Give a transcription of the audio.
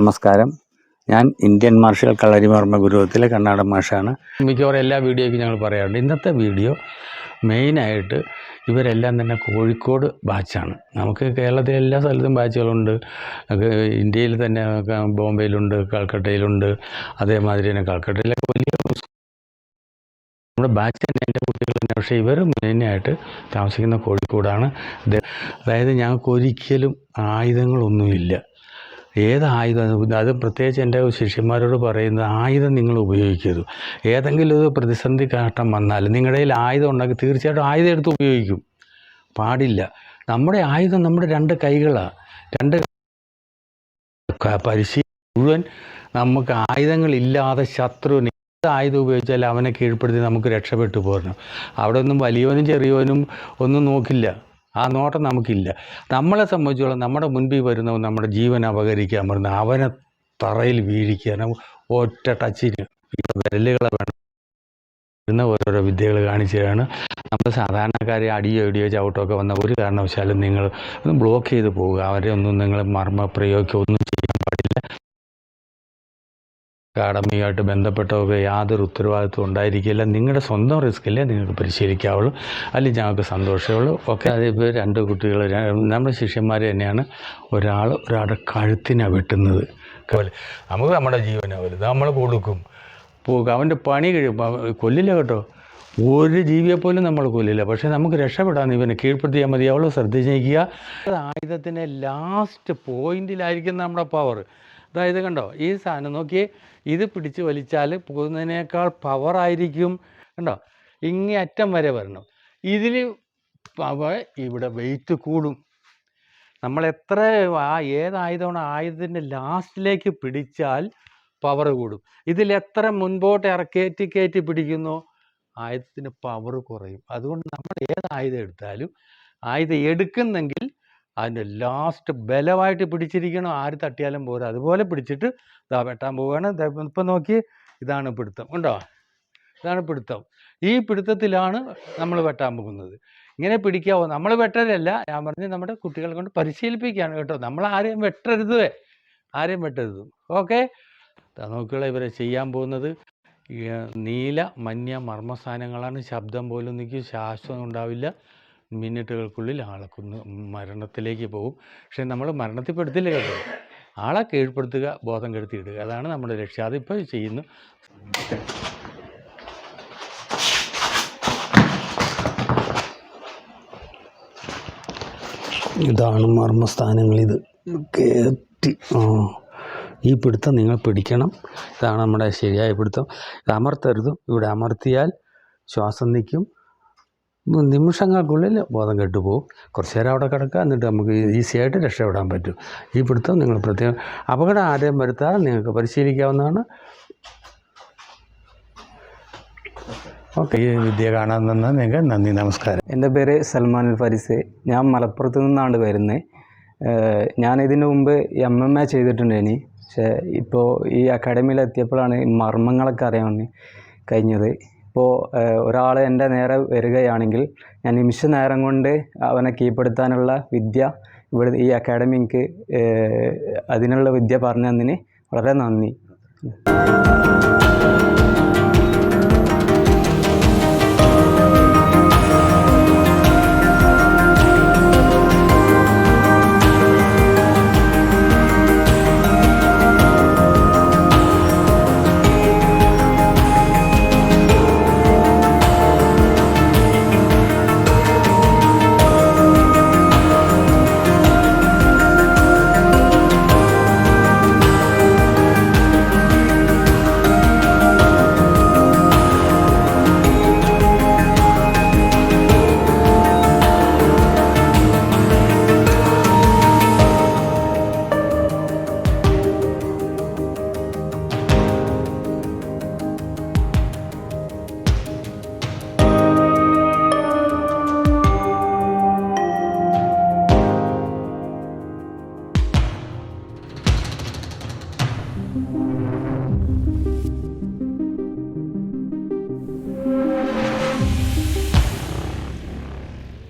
നമസ്കാരം. ഞാൻ Indian martial കളരിമർമ്മ ഗുരുവത്തിലെ കണ്ണാടൻ മാഷാണ്. മിക്കവാറും എല്ലാ വീഡിയോയ്ക്കും ഞങ്ങൾ പറയാറുണ്ട്. ഇന്നത്തെ വീഡിയോ മെയിനായിട്ട് ഇവരെല്ലാം തന്നെ കോഴിക്കോട് ബാച്ചാണ് നമുക്ക് കേരളത്തിലെ എല്ലാ സ്ഥലത്തും ബാച്ചുകളുണ്ട് ഇന്ത്യയിൽ തന്നെ ബോംബെയിലുണ്ട് കൽക്കട്ടയിലുണ്ട്. അതേമാതിരി തന്നെ കൽക്കട്ടയിലൊക്കെ വലിയ നമ്മുടെ ബാച്ച് തന്നെ എന്റെ കുട്ടികൾ തന്നെ. പക്ഷേ ഇവർ മെയിനായിട്ട് താമസിക്കുന്ന കോഴിക്കോടാണ്. അതായത് ഞങ്ങൾക്ക് ഒരിക്കലും ആയുധങ്ങളൊന്നുമില്ല. ഏത് ആയുധം? അത് പ്രത്യേകിച്ച് എന്റെ ശിഷ്യന്മാരോട് പറയുന്നത് ആയുധം നിങ്ങൾ ഉപയോഗിക്കരുത്. ഏതെങ്കിലും ഒരു പ്രതിസന്ധി ഘട്ടം വന്നാൽ നിങ്ങളുടെ കയ്യിൽ ആയുധം ഉണ്ടെങ്കിൽ തീർച്ചയായിട്ടും ആയുധം എടുത്ത് ഉപയോഗിക്കും. പാടില്ല. നമ്മുടെ ആയുധം നമ്മുടെ രണ്ട് കൈകളാണ്. രണ്ട് പരിശീലനം മുഴുവൻ നമുക്ക് ആയുധങ്ങളില്ലാതെ ശത്രുവിന് ആയുധം ഉപയോഗിച്ചാൽ അവനെ കീഴ്പ്പെടുത്തി നമുക്ക് രക്ഷപ്പെട്ടു പോരണം. അവിടെ ഒന്നും വലിയവനും ചെറിയവനും ഒന്നും നോക്കില്ല. ആ നോട്ടം നമുക്കില്ല. നമ്മളെ സംബന്ധിച്ചോളം നമ്മുടെ മുൻപിൽ വരുന്നവൻ നമ്മുടെ ജീവൻ അപകരിക്കാൻ വരുന്ന അവനെ തറയിൽ വീഴിക്കാൻ ഒറ്റ ടച്ചിന് വിരലുകളെ വേണം. ഓരോരോ വിദ്യകൾ കാണിച്ചതാണ്. നമ്മൾ സാധാരണക്കാരെ അടിയോ ഇടിയോ ചവിട്ടോ ഒക്കെ വന്ന ഒരു കാരണവശാലും നിങ്ങൾ ഒന്ന് ബ്ലോക്ക് ചെയ്ത് പോവുക. അവരെ ഒന്നും നിങ്ങൾ മർമ്മ പ്രയോഗിക്കുക ഒന്നും അക്കാഡമിയുമായിട്ട് ബന്ധപ്പെട്ടവർക്ക് യാതൊരു ഉത്തരവാദിത്വം ഉണ്ടായിരിക്കില്ല. നിങ്ങളുടെ സ്വന്തം റിസ്ക്കില്ലേ നിങ്ങൾക്ക് പരിശീലിക്കാവുള്ളൂ. അല്ലെങ്കിൽ ഞങ്ങൾക്ക് സന്തോഷമേ ഉള്ളൂ. ഓക്കെ. അതിപ്പോൾ രണ്ട് കുട്ടികൾ നമ്മുടെ ശിഷ്യന്മാർ തന്നെയാണ് ഒരാൾ ഒരാളുടെ കഴുത്തിനാണ് വെട്ടുന്നത്. നമുക്ക് നമ്മുടെ ജീവനാണ് വലുത്. നമ്മൾ കൊടുക്കും. അവന്റെ പണി കഴിയും കൊല്ലില്ല കേട്ടോ. ഒരു ജീവിയെ പോലും നമ്മൾ കൊല്ലില്ല. പക്ഷേ നമുക്ക് രക്ഷപ്പെടാൻ ഇവനെ കീഴ്പ്പെടുത്തിയാൽ മതിയാവുള്ളൂ ശ്രദ്ധിച്ചിരിക്കുക ആയുധത്തിന്റെ ലാസ്റ്റ് പോയിന്റിലായിരിക്കും നമ്മുടെ പവർ അതായത് കണ്ടോ ഈ സാധനം നോക്കി ഇത് പിടിച്ച് വലിച്ചാൽ പോകുന്നതിനേക്കാൾ പവറായിരിക്കും കണ്ടോ ഇങ്ങേ അറ്റം വരെ വരണം. ഇതിൽ പവർ ഇവിടെ വെയിറ്റ് കൂടും. നമ്മൾ എത്ര ആ ഏതായുധമാണ് ആയുധത്തിന്റെ ലാസ്റ്റിലേക്ക് പിടിച്ചാൽ പവർ കൂടും. ഇതിൽ എത്ര മുൻപോട്ട് ഇറക്കേറ്റി കയറ്റി പിടിക്കുന്നു? ആയുധത്തിന് പവർ കുറയും. അതുകൊണ്ട് നമ്മൾ ഏത് ആയുധം എടുത്താലും ആയുധം എടുക്കുന്നെങ്കിൽ അതിന്റെ ലാസ്റ്റ് ബലമായിട്ട് പിടിച്ചിരിക്കണം. ആര് തട്ടിയാലും പോരാ. അതുപോലെ പിടിച്ചിട്ട് ഇതാ വെട്ടാൻ പോവുകയാണ്. ഇപ്പം നോക്കി. ഇതാണ് പിടുത്തം. ഉണ്ടോ ഇതാണ് പിടുത്തം. ഈ പിടുത്തത്തിലാണ് നമ്മൾ വെട്ടാൻ പോകുന്നത്. ഇങ്ങനെ പിടിക്കാവോ? നമ്മൾ വെട്ടലല്ല. ഞാൻ പറഞ്ഞ് നമ്മുടെ കുട്ടികളെ കൊണ്ട് പരിശീലിപ്പിക്കുകയാണ് കേട്ടോ. നമ്മൾ ആരെയും വെട്ടരുത്. ആരെയും വെട്ടരുത്. ഓക്കെ? നോക്കിയുള്ള ഇവരെ ചെയ്യാൻ പോകുന്നത്. നീല മഞ്ഞ മർമ്മസാധനങ്ങളാണ് ശബ്ദം പോലും നിൽക്കും. ശ്വാസം ഉണ്ടാവില്ല. മിനിറ്റുകൾക്കുള്ളിൽ ആളെ മരണത്തിലേക്ക് പോകും. പക്ഷേ നമ്മൾ മരണത്തിൽപ്പെടുത്തില്ല കേട്ടോ? ആളെ കീഴ്പ്പെടുത്തുക ബോധം കെടുത്തിയിടുക. അതാണ് നമ്മുടെ ലക്ഷ്യം. അതിപ്പോൾ ചെയ്യുന്നു. ഇതാണ് മർമ്മസ്ഥാനങ്ങൾ. ഇത് കയറ്റി ഈ പിടുത്തം നിങ്ങൾ പിടിക്കണം. ഇതാണ് നമ്മുടെ ശരിയായ പിടുത്തം. ഇത് അമർത്തരുത്. ഇവിടെ അമർത്തിയാൽ ശ്വാസം നിൽക്കും നിമിഷങ്ങൾക്കുള്ളിൽ ബോധം കെട്ടുപോകും. കുറച്ച് നേരം അവിടെ കിടക്കുക എന്നിട്ട് നമുക്ക് ഈസിയായിട്ട് രക്ഷപ്പെടാൻ പറ്റും. ഈ പിടുത്തം നിങ്ങൾ പ്രത്യേകം അപകടം ആരെയും വരുത്താതെ നിങ്ങൾക്ക് പരിശീലിക്കാവുന്നതാണ്. ഓക്കെ ഈ വിദ്യ കാണാൻ നിങ്ങൾക്ക് നന്ദി നമസ്കാരം. എന്റെ പേര് സൽമാൻ അൽ ഫരിസ്. ഞാൻ മലപ്പുറത്ത് നിന്നാണ് വരുന്നത് ഞാൻ ഇതിനു മുമ്പ് എം എം എ ചെയ്തിട്ടുണ്ട് ഇനി. പക്ഷേ ഇപ്പോൾ ഈ അക്കാഡമിയിൽ എത്തിയപ്പോഴാണ് മർമ്മങ്ങളൊക്കെ അറിയാൻ കഴിഞ്ഞത്. ഇപ്പോൾ ഒരാൾ എന്റെ നേരെ വരികയാണെങ്കിൽ ഞാൻ നിമിഷ നേരം കൊണ്ട് അവനെ കീഴ്പ്പെടുത്താനുള്ള വിദ്യ ഇവിടെ ഈ അക്കാഡമി എനിക്ക് അതിനുള്ള വിദ്യ പറഞ്ഞു തന്നതിന് വളരെ നന്ദി.